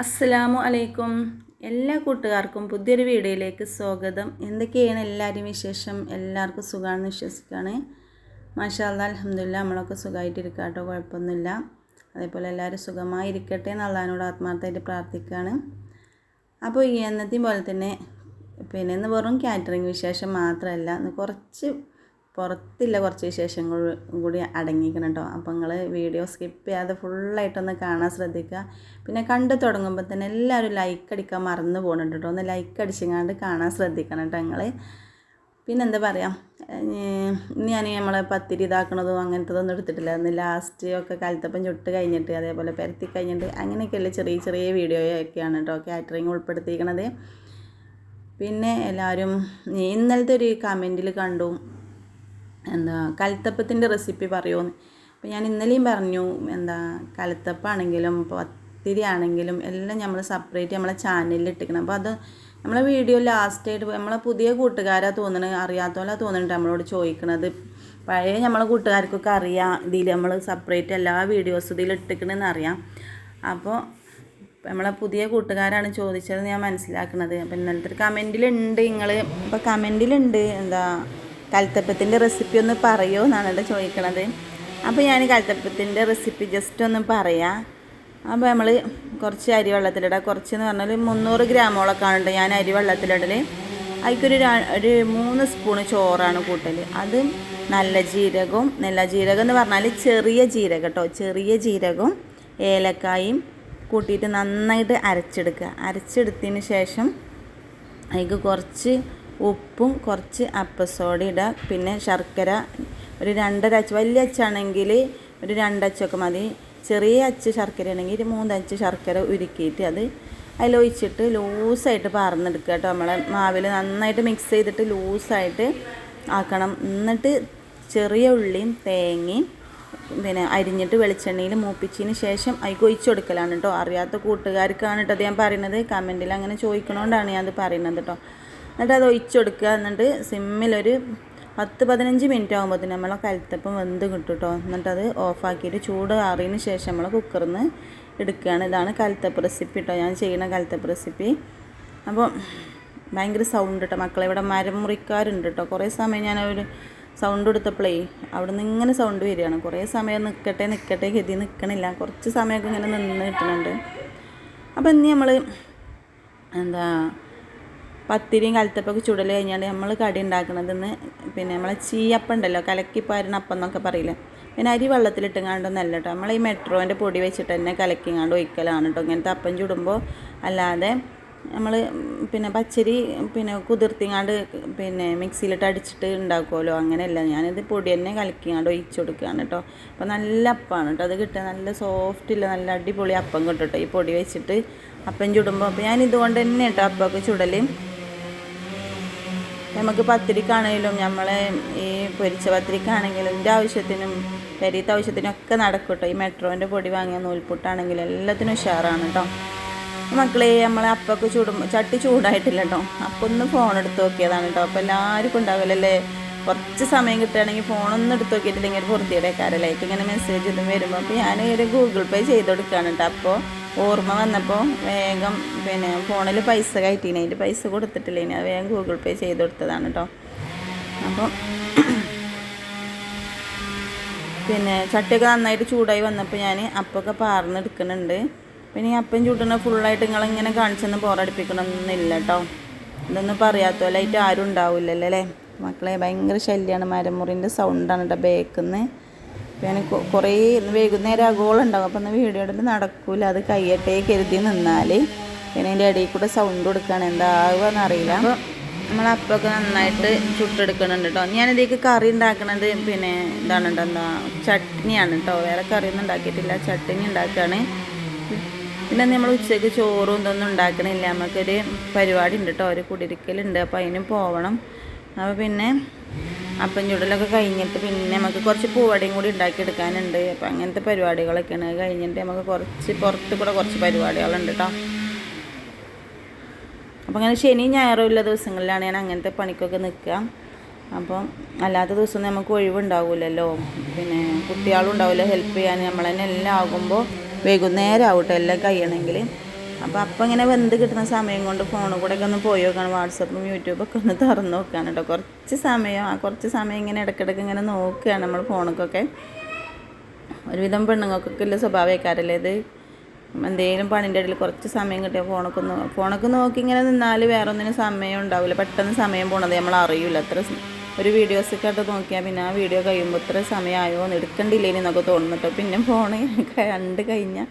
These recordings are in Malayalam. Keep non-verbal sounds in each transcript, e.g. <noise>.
അസ്സലാമു അലൈക്കും. എല്ലാ കൂട്ടുകാർക്കും പുതിയൊരു വീഡിയോയിലേക്ക് സ്വാഗതം. എന്തൊക്കെയാണ് എല്ലാവരും വിശേഷം? എല്ലാവർക്കും സുഖമാണെന്ന് വിശ്വസിക്കുകയാണ്. മാഷാല്ല അലഹമില്ല നമ്മളൊക്കെ സുഖമായിട്ടിരിക്കുക കേട്ടോ കുഴപ്പമൊന്നുമില്ല. അതേപോലെ എല്ലാവരും സുഖമായിരിക്കട്ടെ എന്ന് അള്ളഹാനോട് ആത്മാർത്ഥമായിട്ട് പ്രാർത്ഥിക്കുകയാണ്. അപ്പോൾ ഈ എന്നത്തെയും പോലെ തന്നെ പിന്നെ ഇന്ന് വെറും കാറ്ററിംഗ് വിശേഷം മാത്രമല്ല കുറച്ച് പുറത്തില്ല കുറച്ച് വിശേഷങ്ങൾ കൂടി അടങ്ങിക്കണം കേട്ടോ അപ്പോൾ നിങ്ങൾ വീഡിയോ സ്കിപ്പ് ചെയ്യാതെ ഫുള്ളായിട്ടൊന്ന് കാണാൻ ശ്രദ്ധിക്കുക. പിന്നെ കണ്ടു തുടങ്ങുമ്പോൾ തന്നെ എല്ലാവരും ലൈക്ക് അടിക്കാൻ മറന്നു പോകുന്നുണ്ട് കേട്ടോ. ഒന്ന് ലൈക്ക് അടിച്ചെങ്ങാണ്ട് കാണാൻ ശ്രദ്ധിക്കണം കേട്ടോ നിങ്ങൾ പിന്നെ എന്താ പറയുക ഞാൻ നമ്മളെ പത്തിരി ഇതാക്കണതും അങ്ങനത്തതൊന്നും എടുത്തിട്ടില്ല. അന്ന് ലാസ്റ്റ് ഒക്കെ കാലത്തപ്പം ചുട്ട് കഴിഞ്ഞിട്ട് അതേപോലെ പരത്തി കഴിഞ്ഞിട്ട് അങ്ങനെയൊക്കെയുള്ള ചെറിയ ചെറിയ വീഡിയോയൊക്കെയാണ് കേട്ടോ കാറ്ററിങ് ഉൾപ്പെടുത്തിയിരിക്കണത്. പിന്നെ എല്ലാവരും ഇന്നലത്തെ ഒരു കമന്റിൽ കണ്ടു. എന്താ കലത്തപ്പത്തിന്റെ റെസിപ്പി പറയുമോന്ന് അപ്പോൾ ഞാൻ ഇന്നലെയും പറഞ്ഞു എന്താ കലത്തപ്പാണെങ്കിലും പത്തിരി ആണെങ്കിലും എല്ലാം നമ്മൾ സെപ്പറേറ്റ് നമ്മളെ ചാനലിൽ ഇട്ടിക്കണം അപ്പോൾ അത് നമ്മളെ വീഡിയോ ലാസ്റ്റായിട്ട് നമ്മളെ പുതിയ കൂട്ടുകാരാ തോന്നണത് അറിയാത്തോലാ തോന്നുന്നുണ്ട് നമ്മളോട് ചോദിക്കണത്. പഴയ നമ്മളെ കൂട്ടുകാർക്കൊക്കെ അറിയാം ഇതിൽ നമ്മൾ സെപ്പറേറ്റ് എല്ലാ വീഡിയോസ് ഇതിൽ ഇട്ടിക്കണമെന്ന് അറിയാം. അപ്പോൾ നമ്മളെ പുതിയ കൂട്ടുകാരാണ് ചോദിച്ചത് ഞാൻ മനസ്സിലാക്കുന്നത് അപ്പം ഇന്നലത്തെ ഒരു കമന്റിലുണ്ട് നിങ്ങൾ ഇപ്പോൾ കമന്റിലുണ്ട് എന്താ കൽത്തപ്പത്തിന്റെ റെസിപ്പി ഒന്ന് പറയുമോ എന്നാണ് ചോദിക്കണത്. അപ്പോൾ ഞാൻ കൽത്തപ്പത്തിന്റെ റെസിപ്പി ജസ്റ്റ് ഒന്ന് പറയാം. അപ്പോൾ നമ്മൾ കുറച്ച് അരി കുറച്ച് എന്ന് പറഞ്ഞാൽ മുന്നൂറ് ഗ്രാമോളൊക്കെ ആണ് ഞാൻ അരി വെള്ളത്തിലിടൽ അതിക്കൊരു ഒരു മൂന്ന് സ്പൂണ് ചോറാണ് കൂട്ടൽ. അത് നല്ല ജീരകവും നല്ല ജീരകം എന്ന് പറഞ്ഞാൽ ചെറിയ ജീരകം കേട്ടോ. ചെറിയ ജീരകവും ഏലക്കായും കൂട്ടിയിട്ട് നന്നായിട്ട് അരച്ചെടുക്കുക. അരച്ചെടുത്തതിന് ശേഷം അതിക്ക് കുറച്ച് ഉപ്പും കുറച്ച് അപ്പസോഡ ഇടുക പിന്നെ ശർക്കര ഒരു രണ്ടര അച്ച് വലിയ അച്ചാണെങ്കിൽ ഒരു രണ്ടച്ചൊക്കെ മതി. ചെറിയ അച്ച് ശർക്കര ആണെങ്കിൽ ഒരു മൂന്നച്ച് ശർക്കര ഉരുക്കിയിട്ട് അത് അതിലൊഴിച്ചിട്ട് ലൂസായിട്ട് പാർന്നെടുക്കുക കേട്ടോ നമ്മളെ. മാവിൽ നന്നായിട്ട് മിക്സ് ചെയ്തിട്ട് ലൂസായിട്ട് ആക്കണം. എന്നിട്ട് ചെറിയ ഉള്ളിയും തേങ്ങയും പിന്നെ അരിഞ്ഞിട്ട് വെളിച്ചെണ്ണയിൽ മൂപ്പിച്ചതിന് ശേഷം അതിൽ ഒഴിച്ചു കൊടുക്കലാണ് കേട്ടോ. അറിയാത്ത കൂട്ടുകാർക്കാണ് കേട്ടോ അത് ഞാൻ പറയുന്നത്. കമന്റിൽ അങ്ങനെ ചോദിക്കണോണ്ടാണ് ഞാൻ അത് പറയുന്നത് കേട്ടോ. എന്നിട്ട് അത് ഒഴിച്ചു കൊടുക്കുക എന്നിട്ട് സിമ്മിലൊരു പത്ത് പതിനഞ്ച് മിനിറ്റ് ആകുമ്പോഴത്തേന് നമ്മളെ കലത്തപ്പം വെന്ത് കിട്ടും കേട്ടോ എന്നിട്ട് അത് ഓഫാക്കിയിട്ട് ചൂട് ആറിയതിന് ശേഷം നമ്മൾ കുക്കറിൽ നിന്ന് എടുക്കുകയാണ്. ഇതാണ് കലത്തപ്പ് റെസിപ്പി കേട്ടോ ഞാൻ ചെയ്യുന്ന കലത്തപ്പ് റെസിപ്പി അപ്പോൾ ഭയങ്കര സൗണ്ട് കേട്ടോ മക്കളെ ഇവിടെ മരം മുറിക്കാറുണ്ട് കേട്ടോ കുറേ സമയം ഞാൻ ഒരു സൗണ്ട് കൊടുത്തപ്പോഴേ അവിടെ നിന്ന് ഇങ്ങനെ സൗണ്ട് വരികയാണ്. കുറേ സമയം നിൽക്കട്ടെ നിൽക്കട്ടെ ഗതി നിൽക്കണില്ല കുറച്ച് സമയമൊക്കെ ഇങ്ങനെ നിന്ന് കിട്ടുന്നുണ്ട് അപ്പോൾ ഇനി നമ്മൾ എന്താ പത്തിരിയും കലത്തപ്പൊക്കെ ചുടൽ കഴിഞ്ഞാൽ നമ്മൾ കടി ഉണ്ടാക്കണതെന്ന് പിന്നെ നമ്മളെ ചീയപ്പം ഉണ്ടല്ലോ കലക്കിപ്പാരുന്ന അപ്പം എന്നൊക്കെ പറയില്ലേ? പിന്നെ അരി വെള്ളത്തിലിട്ടുങ്ങാണ്ടൊന്നല്ല കേട്ടോ നമ്മൾ ഈ മെട്രോന്റെ പൊടി വെച്ചിട്ട് തന്നെ കലക്കിങ്ങാണ്ട് ഒഴിക്കലാണ് കേട്ടോ ഇങ്ങനത്തെ അപ്പം ചുടുമ്പോൾ അല്ലാതെ നമ്മൾ പിന്നെ പച്ചരി പിന്നെ കുതിർത്തിങ്ങാണ്ട് പിന്നെ മിക്സിയിലിട്ട് അടിച്ചിട്ട് ഉണ്ടാക്കുമല്ലോ അങ്ങനെയല്ല. ഞാനിത് പൊടി തന്നെ കലക്കിങ്ങാണ്ട് ഒഴിച്ചു കൊടുക്കുകയാണ് കേട്ടോ അപ്പോൾ നല്ല അപ്പമാണ് കേട്ടോ അത് കിട്ടുക നല്ല സോഫ്റ്റില്ല നല്ല അടിപൊളി അപ്പം കിട്ടും കേട്ടോ ഈ പൊടി വെച്ചിട്ട് അപ്പം ചുടുമ്പോൾ അപ്പോൾ ഞാൻ ഇതുകൊണ്ട് തന്നെ കേട്ടോ അപ്പമൊക്കെ ചുടൽ നമുക്ക് പത്തിരിക്കാണെങ്കിലും നമ്മളെ ഈ പൊരിച്ച പത്തിരിക്കാണെങ്കിലും എന്റെ ആവശ്യത്തിനും പെരീത്ത ആവശ്യത്തിനൊക്കെ നടക്കും കേട്ടോ ഈ മെട്രോന്റെ പൊടി വാങ്ങിയ നൂൽപുട്ടാണെങ്കിലും എല്ലാത്തിനും ഉഷാറാണ് കേട്ടോ മക്കളെ നമ്മളെ അപ്പൊക്കെ ചൂടും ചട്ടി ചൂടായിട്ടില്ല കേട്ടോ അപ്പം ഒന്ന് ഫോൺ എടുത്ത് നോക്കിയതാണ് കേട്ടോ അപ്പോൾ എല്ലാവർക്കും ഉണ്ടാവില്ലല്ലേ കുറച്ച് സമയം കിട്ടുകയാണെങ്കിൽ ഫോണൊന്നും എടുത്ത് നോക്കിയിട്ടില്ലെങ്കിൽ കാരലേക്ക് ഇങ്ങനെ മെസ്സേജ് ഇതും വരുമ്പോൾ അപ്പോൾ ഞാൻ ഒരു ഗൂഗിൾ പേ ചെയ്ത് കൊടുക്കുകയാണ് കേട്ടോ അപ്പോൾ ഓർമ്മ വന്നപ്പോൾ വേഗം പിന്നെ ഫോണിൽ പൈസ കയറ്റീനെ. അതിന്റെ പൈസ കൊടുത്തിട്ടില്ല ഇനി? അത് വേഗം ഗൂഗിൾ പേ ചെയ്ത് കൊടുത്തതാണ് കേട്ടോ അപ്പോൾ പിന്നെ ചട്ടിയൊക്കെ നന്നായിട്ട് ചൂടായി വന്നപ്പോൾ ഞാൻ അപ്പൊക്കെ പാർന്നെടുക്കുന്നുണ്ട് പിന്നെ ഈ അപ്പം ചൂടുന്ന ഫുള്ളായിട്ട് നിങ്ങളിങ്ങനെ കാണിച്ചെന്ന് ബോറടിപ്പിക്കണമെന്നില്ല കേട്ടോ ഇതൊന്നും പറയാത്തോലായിട്ട് ആരും ഉണ്ടാവില്ലല്ലേ മക്കളെ ഭയങ്കര ശല്യമാണ് മരമുറിന്റെ സൗണ്ടാണ് കേട്ടോ ബേക്കുന്ന് പിന്നെ കുറേ വൈകുന്നേരം ആഗോളം ഉണ്ടാകും അപ്പം ഒന്ന് വീഡിയോ എടുത്ത് നടക്കൂല. അത് കയ്യട്ടെ കരുതി നിന്നാൽ പിന്നെ അതിന്റെ ഇടയിൽ കൂടെ സൗണ്ട് കൊടുക്കുകയാണ് എന്താകുമെന്ന് അറിയില്ല. അപ്പോൾ നമ്മൾ അപ്പൊക്കെ നന്നായിട്ട് ചുട്ടെടുക്കുന്നുണ്ട് കേട്ടോ ഞാനിതേക്ക് കറി ഉണ്ടാക്കണത് പിന്നെ കേട്ടോ എന്താ ചട്നിയാണ് കേട്ടോ വേറെ കറിയൊന്നും ഉണ്ടാക്കിയിട്ടില്ല. ചട്നി ഉണ്ടാക്കുകയാണ് പിന്നെ നമ്മൾ ഉച്ചയ്ക്ക് ചോറും ഇതൊന്നും ഉണ്ടാക്കണില്ല. നമുക്കൊരു പരിപാടി ഉണ്ട് കേട്ടോ ഒരു കുടിരിക്കലുണ്ട്. അപ്പോൾ അതിന് പോകണം അപ്പോൾ പിന്നെ അപ്പം ചുടലൊക്കെ കഴിഞ്ഞിട്ട് പിന്നെ നമുക്ക് കുറച്ച് പൂവടയും കൂടി ഉണ്ടാക്കിയെടുക്കാനുണ്ട്. അപ്പം അങ്ങനത്തെ പരിപാടികളൊക്കെയാണ്. അത് കഴിഞ്ഞിട്ട് നമുക്ക് കുറച്ച് പുറത്ത് കൂടെ കുറച്ച് പരിപാടികളുണ്ട് കേട്ടോ അപ്പം അങ്ങനെ ശനി ഞായറും ഉള്ള ദിവസങ്ങളിലാണ് ഞാൻ അങ്ങനത്തെ പണിക്കൊക്കെ നിൽക്കുക അപ്പം അല്ലാത്ത ദിവസം നമുക്ക് ഒഴിവുണ്ടാവില്ലല്ലോ പിന്നെ കുട്ടികളും ഉണ്ടാവില്ല. ഹെൽപ്പ് ചെയ്യാൻ നമ്മൾ തന്നെ എല്ലാം ആകുമ്പോൾ വൈകുന്നേരം ആവട്ടെ എല്ലാം കഴിയണമെങ്കിൽ. അപ്പോൾ അപ്പം ഇങ്ങനെ വെന്ത് കിട്ടുന്ന സമയം കൊണ്ട് ഫോണിൽ കൂടെ ഒക്കെ ഒന്ന് പോയി നോക്കണം. വാട്സപ്പും യൂട്യൂബൊക്കെ ഒന്ന് തുറന്ന് നോക്കുകയാണ് കേട്ടോ കുറച്ച് സമയം ആ കുറച്ച് സമയം ഇങ്ങനെ ഇടയ്ക്കിടയ്ക്ക് ഇങ്ങനെ നോക്കുകയാണ് നമ്മൾ ഫോണിക്കൊക്കെ ഒരുവിധം പെണ്ണുങ്ങൾക്കൊക്കെ ഉള്ള സ്വഭാവക്കാരല്ലേ ഇത്? എന്തെങ്കിലും പണിന്റെ ഇടയിൽ കുറച്ച് സമയം കിട്ടിയ ഫോണൊക്കെ ഒന്ന് ഫോണൊക്കെ നോക്കി ഇങ്ങനെ നിന്നാൽ വേറെ ഒന്നിനും സമയം ഉണ്ടാവില്ല പെട്ടെന്ന് സമയം പോണത് നമ്മൾ അറിയില്ല അത്ര ഒരു വീഡിയോസ് ആയിട്ട് നോക്കിയാൽ പിന്നെ ആ വീഡിയോ കഴിയുമ്പോൾ ഇത്ര സമയമായോ എന്ന് എടുക്കണ്ടില്ലേ എന്നൊക്കെ തോന്നുന്നുട്ടോ പിന്നെ ഫോണ് <laughs> കണ്ട് കഴിഞ്ഞാൽ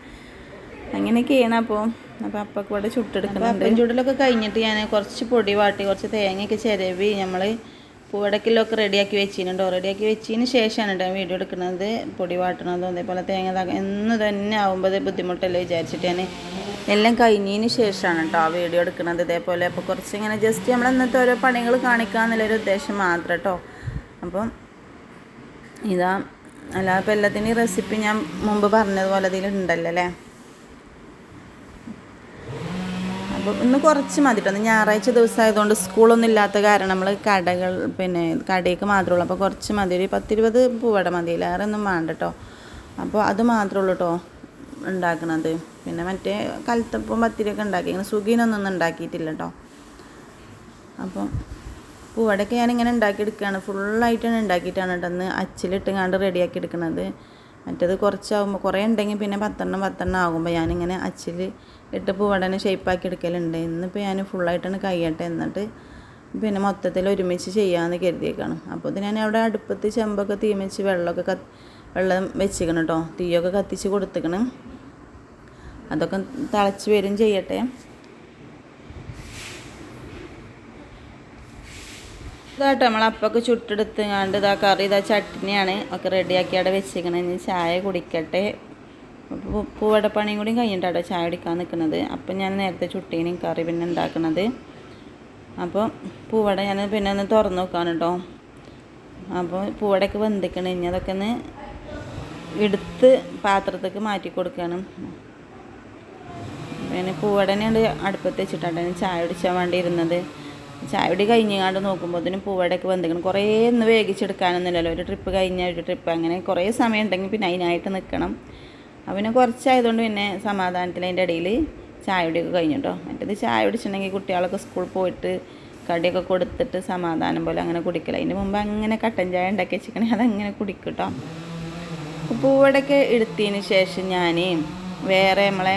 അങ്ങനെയൊക്കെയാണ് അപ്പോൾ അപ്പോൾ അപ്പൊക്കെ ഇവിടെ ചുട്ടെടുക്കുന്നുണ്ട്. അപ്പം ചുടലൊക്കെ കഴിഞ്ഞിട്ട് ഞാൻ കുറച്ച് പൊടി വാട്ടി കുറച്ച് തേങ്ങയൊക്കെ ചിരവി നമ്മൾ പൂവടക്കിലൊക്കെ റെഡിയാക്കി വെച്ചിട്ടുണ്ടോ റെഡിയാക്കി വെച്ചതിന് ശേഷമാണ് ഞാൻ വീഡിയോ എടുക്കുന്നത്. പൊടി വാട്ടണതും അതേപോലെ തേങ്ങ താങ്ങ എന്ന് തന്നെ ആകുമ്പോൾ ബുദ്ധിമുട്ടല്ലേ വിചാരിച്ചിട്ട് ഞാൻ എല്ലാം കഴിഞ്ഞതിന് ശേഷമാണ് കേട്ടോ ആ വീഡിയോ എടുക്കുന്നത്. ഇതേപോലെ അപ്പോൾ കുറച്ച് ഇങ്ങനെ ജസ്റ്റ് നമ്മൾ ഇന്നത്തെ ഓരോ പണികൾ കാണിക്കുക എന്നുള്ളൊരു ഉദ്ദേശം മാത്രം കേട്ടോ അപ്പം ഇതാ അല്ലാതെ ഇപ്പോൾ റെസിപ്പി ഞാൻ മുമ്പ് പറഞ്ഞതുപോലെ അതിലുണ്ടല്ലോ അല്ലേ? അപ്പോൾ ഇന്ന് കുറച്ച് മതി കേട്ടോ ഞായറാഴ്ച ദിവസമായതുകൊണ്ട് സ്കൂളൊന്നും ഇല്ലാത്ത കാരണം നമ്മൾ കടകൾ പിന്നെ കടയ്ക്ക് മാത്രമേ ഉള്ളൂ. അപ്പോൾ കുറച്ച് മതി. ഒരു പത്തിരുപത് പൂവട വേറെ ഒന്നും വേണ്ട കേട്ടോ അപ്പോൾ അത് മാത്രമേ ഉള്ളൂ കേട്ടോ ഉണ്ടാക്കണത്. പിന്നെ മറ്റേ കലത്തപ്പം പത്തിരിയൊക്കെ ഉണ്ടാക്കി. ഇങ്ങനെ സുഖീനൊന്നും ഉണ്ടാക്കിയിട്ടില്ല കേട്ടോ അപ്പോൾ പൂവടയൊക്കെ ഞാനിങ്ങനെ ഉണ്ടാക്കിയെടുക്കുകയാണ്. ഫുള്ളായിട്ടാണ് ഉണ്ടാക്കിയിട്ടാണ് കേട്ടോ അന്ന് അച്ചിലിട്ടുങ്ങാണ്ട് റെഡിയാക്കി എടുക്കുന്നത് മറ്റേത് കുറച്ചാകുമ്പോൾ കുറേ ഉണ്ടെങ്കിൽ പിന്നെ പത്തെണ്ണം പത്തെണ്ണം ആകുമ്പോൾ ഞാനിങ്ങനെ അച്ചിൽ ഇട്ട് പൂവടനെ ഷേപ്പാക്കി എടുക്കലുണ്ട്. ഇന്നിപ്പോൾ ഞാൻ ഫുള്ളായിട്ടാണ് കഴിയട്ടെ എന്നിട്ട് പിന്നെ മൊത്തത്തിൽ ഒരുമിച്ച് ചെയ്യാമെന്ന് കരുതിയേക്കാണ്. അപ്പോൾ ഇത് ഞാൻ അവിടെ അടുപ്പത്ത് ചെമ്പൊക്കെ തീമിച്ച് വെള്ളമൊക്കെ കത്ത് വെള്ളം വെച്ചിക്കണം കേട്ടോ തീയൊക്കെ കത്തിച്ച് കൊടുത്തിക്കണം. അതൊക്കെ തിളച്ച് വരും ചെയ്യട്ടെ. ഇതാട്ടോ നമ്മൾ അപ്പൊക്കെ ചുട്ടെടുത്ത് കണ്ട് ഇതാ കറി ഇതാ ചട്നിയാണ്. ഒക്കെ റെഡിയാക്കി അവിടെ വെച്ചേക്കണേ ഇനി ചായ കുടിക്കട്ടെ. പൂവട പണിയും കൂടി കഴിഞ്ഞിട്ടാട്ടോ ചായ കുടിക്കാൻ നിൽക്കുന്നത് അപ്പം ഞാൻ നേരത്തെ ചുട്ടീനും കറി പിന്നെ ഉണ്ടാക്കണത് അപ്പോൾ പൂവട ഞാൻ പിന്നെ ഒന്ന് തുറന്ന് നോക്കാൻ കേട്ടോ അപ്പോൾ പൂവടയൊക്കെ വെന്തിക്കണം. ഇനി അതൊക്കെ ഒന്ന് എടുത്ത് പാത്രത്തേക്ക് മാറ്റി കൊടുക്കണം. പിന്നെ പൂവടനെയുണ്ട് അടുപ്പത്ത് വെച്ചിട്ടാണ് ചായ കുടിച്ചാൽ വേണ്ടി ഇരുന്നത്. ചായ കുടി കഴിഞ്ഞാണ്ട് നോക്കുമ്പോഴത്തേനും പൂവടയൊക്കെ വന്നിരിക്കണം. കുറേ ഒന്ന് വേഗിച്ചെടുക്കാനൊന്നുമില്ലല്ലോ. ഒരു ട്രിപ്പ് കഴിഞ്ഞ ഒരു ട്രിപ്പ് അങ്ങനെ കുറേ സമയം ഉണ്ടെങ്കിൽ പിന്നെ അതിനായിട്ട് നിൽക്കണം. അപ്പം പിന്നെ കുറച്ചായതുകൊണ്ട് പിന്നെ സമാധാനത്തിൽ അതിന്റെ ഇടയിൽ ചായ കുടിയൊക്കെ കഴിഞ്ഞു കേട്ടോ മറ്റേത് ചായ കുടിച്ചിട്ടുണ്ടെങ്കിൽ കുട്ടികളൊക്കെ സ്കൂളിൽ പോയിട്ട് കടിയൊക്കെ കൊടുത്തിട്ട് സമാധാനം പോലെ അങ്ങനെ കുടിക്കില്ല അതിന്റെ മുമ്പ് അങ്ങനെ കട്ടൻ ചായ ഉണ്ടാക്കി വെച്ചിരിക്കണേ അതങ്ങനെ കുടിക്കും കേട്ടോ പൂവടയൊക്കെ എടുത്തതിന് ശേഷം ഞാൻ വേറെ നമ്മളെ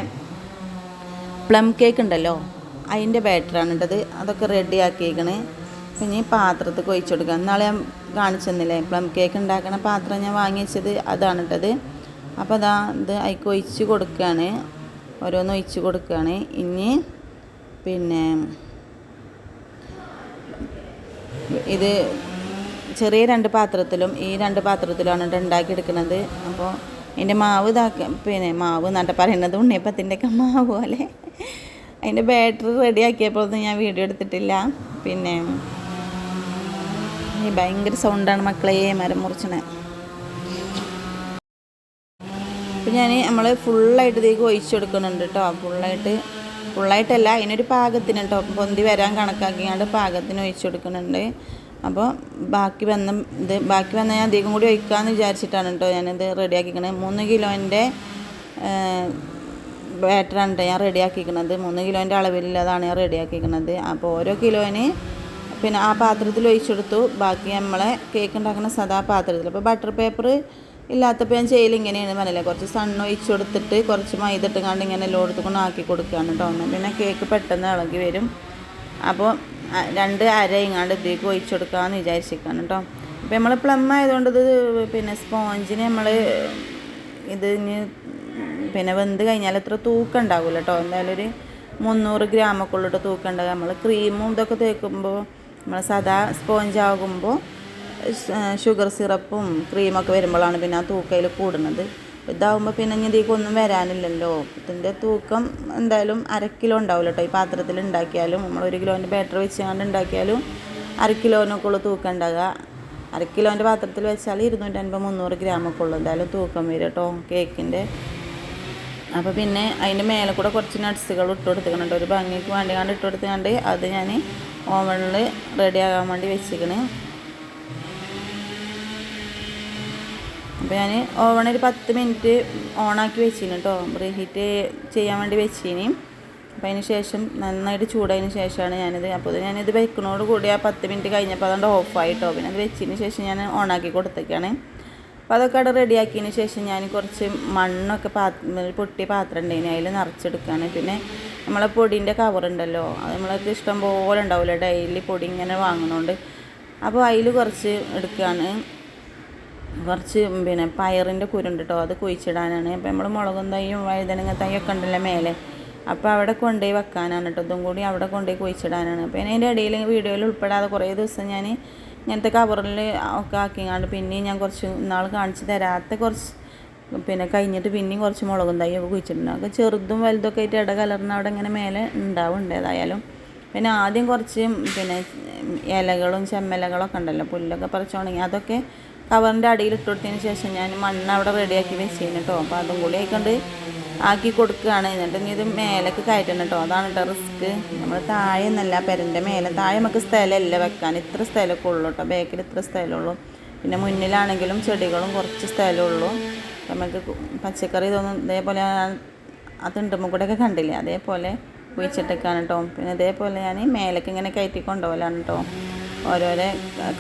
പ്ലം കേക്ക് ഉണ്ടല്ലോ അതിന്റെ ബാറ്ററാണ് ഇട്ടത്. അതൊക്കെ റെഡി ആക്കിയേക്കണേ. പിന്നെ പാത്രത്തിൽ ഒഴിച്ചു കൊടുക്കുക. എന്നാളെ ഞാൻ കാണിച്ചെന്നില്ലേ പ്ലം കേക്ക് ഉണ്ടാക്കണ പാത്രം ഞാൻ വാങ്ങി വെച്ചത് അതാണ് ഇട്ടത്. അപ്പോൾ അതാ ഇത് അതിക്ക് ഒഴിച്ച് കൊടുക്കുകയാണ് ഓരോന്ന് ഒഴിച്ച് കൊടുക്കുകയാണ് ഇനി പിന്നെ ഇത് ചെറിയ രണ്ട് പാത്രത്തിലും ഈ രണ്ട് പാത്രത്തിലുമാണ് ഇത് ഉണ്ടാക്കിയെടുക്കുന്നത് അപ്പോൾ എന്റെ മാവ് ഇതാക്ക പിന്നെ മാവ് എന്നിട്ട് പറയുന്നത്? ഉണ്ണിയപ്പത്തിന്റെയൊക്കെ മാവ് പോലെ. അതിന്റെ ബാറ്ററി റെഡി ആക്കിയപ്പോഴൊന്നും ഞാൻ വീഡിയോ എടുത്തിട്ടില്ല. പിന്നെ ഭയങ്കര സൗണ്ടാണ് മക്കളെ മരം മുറിച്ചണേ. അപ്പം ഞാൻ നമ്മൾ ഫുള്ളായിട്ട് ഇതേക്ക് ഒഴിച്ചു കൊടുക്കുന്നുണ്ട് കേട്ടോ ഫുള്ളായിട്ട് ഫുള്ളായിട്ടല്ല അതിനൊരു പാകത്തിന് കേട്ടോ പൊന്തി വരാൻ കണക്കാക്കിയാണ്ട് പാകത്തിന് ഒഴിച്ചു കൊടുക്കുന്നുണ്ട്. അപ്പോൾ ബാക്കി വന്ന ഇത് ബാക്കി വന്ന ഞാൻ അധികം കൂടി ഒഴിക്കാമെന്ന് വിചാരിച്ചിട്ടാണ് കേട്ടോ ഞാനിത് റെഡിയാക്കിക്കണത് മൂന്ന് കിലോന്റെ ബാറ്ററാണ് കേട്ടോ. ഞാൻ റെഡിയാക്കിക്കുന്നത് മൂന്ന് കിലോന്റെ അളവിലുള്ളതാണ് ഞാൻ റെഡിയാക്കിക്കുന്നത് അപ്പോൾ ഓരോ കിലോന് പിന്നെ ആ പാത്രത്തിൽ ഒഴിച്ചെടുത്തു. ബാക്കി നമ്മളെ കേക്ക് ഉണ്ടാക്കുന്ന സദാ പാത്രത്തിൽ. അപ്പോൾ ബട്ടർ പേപ്പർ ഇല്ലാത്തപ്പോൾ ഞാൻ ചെയ്യൽ ഇങ്ങനെയാണ് പറഞ്ഞില്ലേ കുറച്ച് സണ്ണ് ഒഴിച്ചു കൊടുത്തിട്ട് കുറച്ച് മൈദ ഇട്ടുകൊണ്ട് ഇങ്ങനെ എല്ലാം കൊണ്ട് ആക്കി കൊടുക്കുകയാണ് കേട്ടോ. പിന്നെ കേക്ക് പെട്ടെന്ന് ഇളകി വരും. അപ്പോൾ രണ്ട് അര ഇങ്ങാണ്ട് ഇതിലേക്ക് ഒഴിച്ചു കൊടുക്കാമെന്ന് വിചാരിച്ചിരിക്കുകയാണ് കേട്ടോ. അപ്പോൾ നമ്മൾ പ്ലം ആയതുകൊണ്ട് ഇത് പിന്നെ സ്പോഞ്ചിന് നമ്മൾ ഇത് പിന്നെ വെന്ത് കഴിഞ്ഞാൽ അത്ര തൂക്കം ഉണ്ടാവില്ല കേട്ടോ. എന്തായാലും ഒരു മുന്നൂറ് ഗ്രാമൊക്കെ ഉള്ളിട്ട് തൂക്കം ഉണ്ടാകും നമ്മൾ ക്രീമും ഇതൊക്കെ തേക്കുമ്പോൾ നമ്മൾ സദാ സ്പോഞ്ച് ആകുമ്പോൾ ഷുഗർ സിറപ്പും ക്രീമൊക്കെ വരുമ്പോഴാണ് പിന്നെ ആ തൂക്കയിൽ കൂടുന്നത്. ഇതാവുമ്പോൾ പിന്നെ ഇനി വരാനില്ലല്ലോ. ഇതിന്റെ തൂക്കം എന്തായാലും അര കിലോ ഉണ്ടാവില്ല കേട്ടോ. ഈ പാത്രത്തിൽ ഉണ്ടാക്കിയാലും നമ്മൾ ഒരു കിലോന്റെ ബാറ്റർ വെച്ചുകൊണ്ട് ഉണ്ടാക്കിയാലും അര കിലോനൊക്കെ ഉള്ള തൂക്കം ഉണ്ടാകുക അര കിലോന്റെ പാത്രത്തിൽ വെച്ചാൽ ഇരുന്നൂറ്റൻപത് മുന്നൂറ് ഗ്രാമൊക്കെ ഉള്ളു. എന്തായാലും തൂക്കം വരും കേട്ടോ. കേക്കിന്റെ അപ്പോൾ പിന്നെ അതിന്റെ മേലെ കൂടെ കുറച്ച് നട്ട്സുകൾ ഇട്ട് കൊടുത്തിട്ടുണ്ട് ഒരു ഭംഗിക്ക് വേണ്ടി കണ്ട് ഇട്ട് കൊടുത്തുകൊണ്ട് അത് ഞാൻ ഓവണിൽ റെഡി ആകാൻ വേണ്ടി വെച്ചിരിക്കണ്. അപ്പോൾ ഞാൻ ഓവൺ ഒരു പത്ത് മിനിറ്റ് ഓണാക്കി വെച്ചിന് കേട്ടോ റീഹീറ്റ് ചെയ്യാൻ വേണ്ടി വെച്ചിന്. അപ്പോൾ അതിന് ശേഷം നന്നായിട്ട് ചൂടായതിന് ശേഷമാണ് ഞാനിത്. അപ്പോൾ ഞാനിത് വെക്കണോട് കൂടി ആ പത്ത് മിനിറ്റ് കഴിഞ്ഞപ്പോൾ അതുകൊണ്ട് ഓഫായിട്ടോ പിന്നെ അത് വെച്ചതിന് ശേഷം ഞാൻ ഓണാക്കി കൊടുത്തേക്കാണ്. അപ്പോൾ അതൊക്കെ അവിടെ റെഡിയാക്കിയതിന് ശേഷം ഞാൻ കുറച്ച് മണ്ണൊക്കെ പാത്ര പൊട്ടിയ പാത്രം ഉണ്ടായിന്. അതിൽ നിറച്ചെടുക്കുകയാണ് പിന്നെ നമ്മളെ പൊടീന്റെ കവറുണ്ടല്ലോ അത് നമ്മളൊക്കെ ഇഷ്ടം പോലെ ഉണ്ടാവില്ല ഡെയിലി പൊടി ഇങ്ങനെ വാങ്ങുന്നതുകൊണ്ട് അപ്പോൾ അതിൽ കുറച്ച് എടുക്കുകയാണ് കുറച്ച് പിന്നെ പയറിന്റെ കുരുണ്ട് കേട്ടോ അത് കുഴിച്ചിടാനാണ്. അപ്പോൾ നമ്മൾ മുളകും തൈയും വഴുതനങ്ങ തൈയൊക്കെ ഉണ്ടല്ലോ മേലെ. അപ്പോൾ അവിടെ കൊണ്ടുപോയി വെക്കാനാണ് കേട്ടോ. ഇതും കൂടി അവിടെ കൊണ്ടുപോയി കുഴിച്ചിടാനാണ്. അപ്പോൾ അതിന്റെ ഇടയിൽ വീഡിയോയിൽ ഉൾപ്പെടാതെ കുറേ ദിവസം ഞാൻ ഇങ്ങനത്തെ കവറിൽ ഒക്കെ ആക്കിങ്ങാണ്ട് പിന്നെയും ഞാൻ കുറച്ച് നാൾ കാണിച്ച് തരാത്ത കുറച്ച് പിന്നെ കഴിഞ്ഞിട്ട് പിന്നെയും കുറച്ച് മുളകും തൈ ഒക്കെ കുഴിച്ചിട്ടുണ്ട്. അത് ചെറുതും വലുതൊക്കെ ആയിട്ട് ഇട കലർന്ന് അവിടെ ഇങ്ങനെ മേലെ ഉണ്ടാവുന്നുണ്ട് ഏതായാലും. പിന്നെ ആദ്യം കുറച്ച് പിന്നെ ഇലകളും ചെമ്മലകളൊക്കെ ഉണ്ടല്ലോ പുല്ലൊക്കെ പറിച്ചുണങ്ങി അതൊക്കെ കവറിന്റെ അടിയിൽ ഇട്ട് കൊടുത്തതിന് ശേഷം ഞാൻ മണ്ണ് അവിടെ റെഡിയാക്കി വെച്ചിരുന്നു കേട്ടോ അപ്പോൾ അതും കൂടി ആയിക്കൊണ്ട് ആക്കി കൊടുക്കുകയാണ്. എന്നിട്ട് ഇനി ഇത് മേലേക്ക് കയറ്റണം കേട്ടോ അതാണ് കേട്ടോ റിസ്ക്. നമ്മൾ താഴെ എന്നല്ല പെരന്റെ മേലെ താഴെ നമുക്ക് സ്ഥലമല്ല വെക്കാൻ. ഇത്ര സ്ഥലമൊക്കെ ഉള്ളൂ കേട്ടോ ബാക്കിൽ ഇത്ര സ്ഥലമുള്ളൂ പിന്നെ മുന്നിലാണെങ്കിലും ചെടികളും കുറച്ച് സ്ഥലമുള്ളൂ നമുക്ക് പച്ചക്കറി ഇതൊന്നും ഇതേപോലെ അതുണ്ടുമ്പോൾ കൂടെയൊക്കെ കണ്ടില്ലേ? അതേപോലെ കുഴിച്ചിട്ടേക്കാണ് കേട്ടോ പിന്നെ ഇതേപോലെ ഞാൻ മേലേക്ക് ഇങ്ങനെ കയറ്റി കൊണ്ടുപോകലാണ് കേട്ടോ ഓരോരോ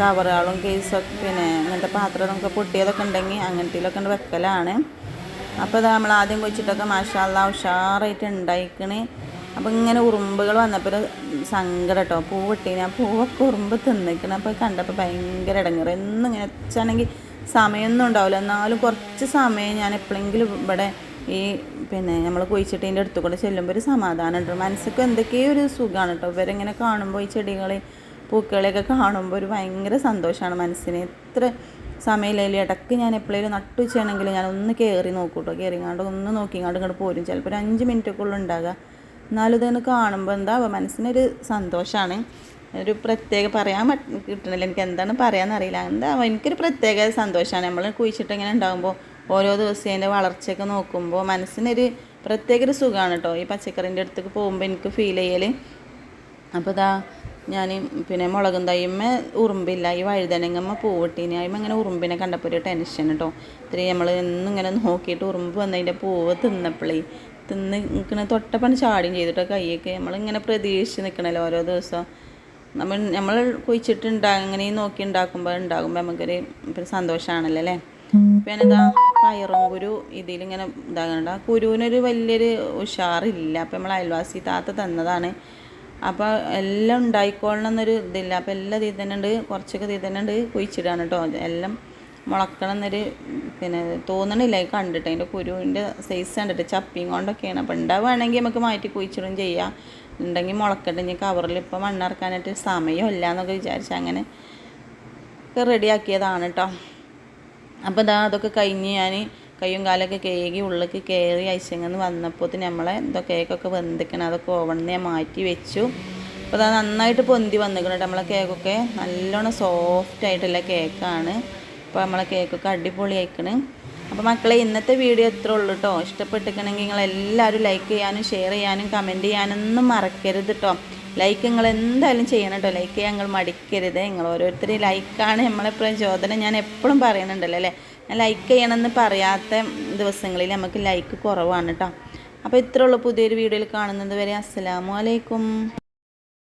കവറുകളും കേസൊക്കെ പിന്നെ അങ്ങനത്തെ പാത്രമൊക്കെ പൊട്ടിയതൊക്കെ ഉണ്ടെങ്കിൽ അങ്ങനത്തേലൊക്കെ വെക്കലാണ്. അപ്പോൾ നമ്മൾ ആദ്യം കുഴിച്ചിട്ടൊക്കെ മാഷാല്ല ഉഷാറായിട്ട് ഉണ്ടായിക്കണ് അപ്പോൾ ഇങ്ങനെ ഉറുമ്പുകൾ വന്നപ്പോൾ സങ്കടം കേട്ടോ പൂ ഇട്ടീന് ആ പൂവൊക്കെ ഉറുമ്പ് തിന്നിക്കണം. അപ്പോൾ കണ്ടപ്പോൾ ഭയങ്കര ഇടങ്ങറ് എന്നും ഇങ്ങനെ വെച്ചാണെങ്കിൽ സമയമൊന്നും ഉണ്ടാവില്ല എന്നാലും കുറച്ച് സമയം ഞാൻ എപ്പോഴെങ്കിലും ഇവിടെ ഈ പിന്നെ നമ്മൾ കുഴിച്ചിട്ടതിന്റെ അടുത്ത് കൂടെ ചെല്ലുമ്പോൾ ഒരു സമാധാനം ഉണ്ട് മനസ്സിക്ക് എന്തൊക്കെയോ ഒരു സുഖമാണ് കേട്ടോ ഇവരിങ്ങനെ കാണുമ്പോൾ ഈ ചെടികളെ പൂക്കളെയൊക്കെ കാണുമ്പോൾ ഒരു ഭയങ്കര സന്തോഷമാണ് മനസ്സിന്. എത്ര സമയമില്ല ഇടയ്ക്ക് ഞാൻ എപ്പോഴേലും നട്ടു വെച്ചാണെങ്കിൽ ഞാൻ ഒന്ന് കയറി നോക്കൂട്ടോ. കയറിങ്ങാണ്ട് ഒന്ന് നോക്കിങ്ങാണ്ട് ഇങ്ങോട്ട് പോരും. ചിലപ്പോൾ ഒരു അഞ്ച് മിനിറ്റൊക്കെ ഉള്ളു ഉണ്ടാകുക എന്നാലും ഇതൊന്ന് കാണുമ്പോൾ എന്താ മനസ്സിനൊരു സന്തോഷമാണ് ഒരു പ്രത്യേക പറയാൻ കിട്ടണില്ല. എനിക്ക് എന്താണ് പറയാമെന്നറിയില്ല എന്താ എനിക്കൊരു പ്രത്യേക സന്തോഷമാണ് നമ്മൾ കുഴിച്ചിട്ട് ഇങ്ങനെ ഉണ്ടാകുമ്പോൾ ഓരോ ദിവസം അതിന്റെ വളർച്ചയൊക്കെ നോക്കുമ്പോൾ മനസ്സിനൊരു പ്രത്യേക ഒരു സുഖമാണ് കേട്ടോ ഈ പച്ചക്കറിന്റെ അടുത്തേക്ക് പോകുമ്പോൾ എനിക്ക് ഫീൽ ചെയ്യൽ അപ്പോൾ ഇതാ ഞാൻ പിന്നെ മുളകും തൈമ്മ ഉറുമ്പില്ല. ഈ വഴുതനങ്ങമ്മ പൂവിട്ടീനി. അതിമ്മ ഇങ്ങനെ ഉറുമ്പിനെ കണ്ടപ്പോൾ ഒരു ടെൻഷൻ കേട്ടോ ഇത്തിരി നമ്മൾ എന്നും ഇങ്ങനെ നോക്കിയിട്ട് ഉറുമ്പ് വന്നതിന്റെ പൂവ് തിന്നപ്പോഴേ തിന്ന് നിൽക്കണ തൊട്ടപ്പണി ചാടിയും ചെയ്തിട്ടോ കൈയൊക്കെ നമ്മളിങ്ങനെ പ്രതീക്ഷിച്ച് നിൽക്കണല്ലോ ഓരോ ദിവസം. നമ്മൾ നമ്മൾ കുഴിച്ചിട്ടുണ്ടാ അങ്ങനെ നോക്കി ഉണ്ടാക്കുമ്പോൾ ഉണ്ടാകുമ്പോൾ നമുക്കൊരു ഒരു സന്തോഷമാണല്ലോ അല്ലേ? പിന്നെ ഇതാ പയറും കുരു ഇതിലിങ്ങനെ ഇതാകണ്ട കുരുവിനൊരു വലിയൊരു ഉഷാറില്ല. അപ്പം നമ്മൾ അയൽവാസി താത്ത തന്നതാണ്. അപ്പോൾ എല്ലാം ഉണ്ടായിക്കോളണം എന്നൊരു ഇതില്ല. അപ്പോൾ എല്ലാം ഇതിൽ കുറച്ചൊക്കെ ഇതിൽ തന്നെ ഉണ്ട്. കുഴിച്ചിടാണ് കേട്ടോ എല്ലാം മുളക്കണം എന്നൊരു പിന്നെ തോന്നണില്ല. കണ്ടിട്ട്. അതിന്റെ കുരുവിന്റെ സൈസ് കണ്ടിട്ട്. ചപ്പിയും കൊണ്ടൊക്കെയാണ്. അപ്പോൾ ഉണ്ടാവുകയാണെങ്കിൽ നമുക്ക് മാറ്റി കുഴിച്ചിടും ചെയ്യാം. ഉണ്ടെങ്കിൽ മുളക്കട്ടെ. ഇനി കവറിൽ ഇപ്പോൾ മണ്ണിറക്കാനായിട്ട് സമയമില്ല എന്നൊക്കെ വിചാരിച്ച് അങ്ങനെ ഒക്കെ റെഡിയാക്കിയതാണ് കേട്ടോ അപ്പോൾ ഇതാ അതൊക്കെ കഴിഞ്ഞ് ഞാൻ കയ്യും കാലൊക്കെ കേകി ഉള്ളിലേക്ക് കയറി ഐശങ്ങന്ന് വന്നപ്പോൾ നമ്മളെ എന്തോ കേക്കൊക്കെ വെന്തിക്കണം. അതൊക്കെ ഓവണിനെ മാറ്റി വെച്ചു. അപ്പോൾ അത് നന്നായിട്ട് പൊന്തി വന്നിക്കണം നമ്മളെ കേക്കൊക്കെ നല്ലോണം സോഫ്റ്റ് ആയിട്ടുള്ള കേക്കാണ്. അപ്പോൾ നമ്മളെ കേക്കൊക്കെ അടിപൊളി ആയിക്കണ് അപ്പോൾ മക്കളെ ഇന്നത്തെ വീഡിയോ എത്ര ഉള്ളൂ കേട്ടോ ഇഷ്ടപ്പെട്ടിരിക്കണമെങ്കിൽ നിങ്ങൾ എല്ലാവരും ലൈക്ക് ചെയ്യാനും ഷെയർ ചെയ്യാനും കമന്റ് ചെയ്യാനൊന്നും മറക്കരുത് കേട്ടോ ലൈക്ക് നിങ്ങൾ എന്തായാലും ചെയ്യണം കേട്ടോ ലൈക്ക് ചെയ്യാൻ നിങ്ങൾ മടിക്കരുത്. നിങ്ങൾ ഓരോരുത്തരും ലൈക്കാണ് നമ്മളെ പ്രചോദനം ഞാൻ എപ്പോഴും പറയുന്നുണ്ടല്ലോ അല്ലേ? ലൈക്ക് ചെയ്യണമെന്ന് പറയാത്ത ദിവസങ്ങളിൽ നമുക്ക് ലൈക്ക് കുറവാണ് കേട്ടോ അപ്പോൾ ഇത്രയുള്ള പുതിയൊരു വീഡിയോയിൽ കാണുന്നത് വരെ. അസ്സലാമു അലൈക്കും.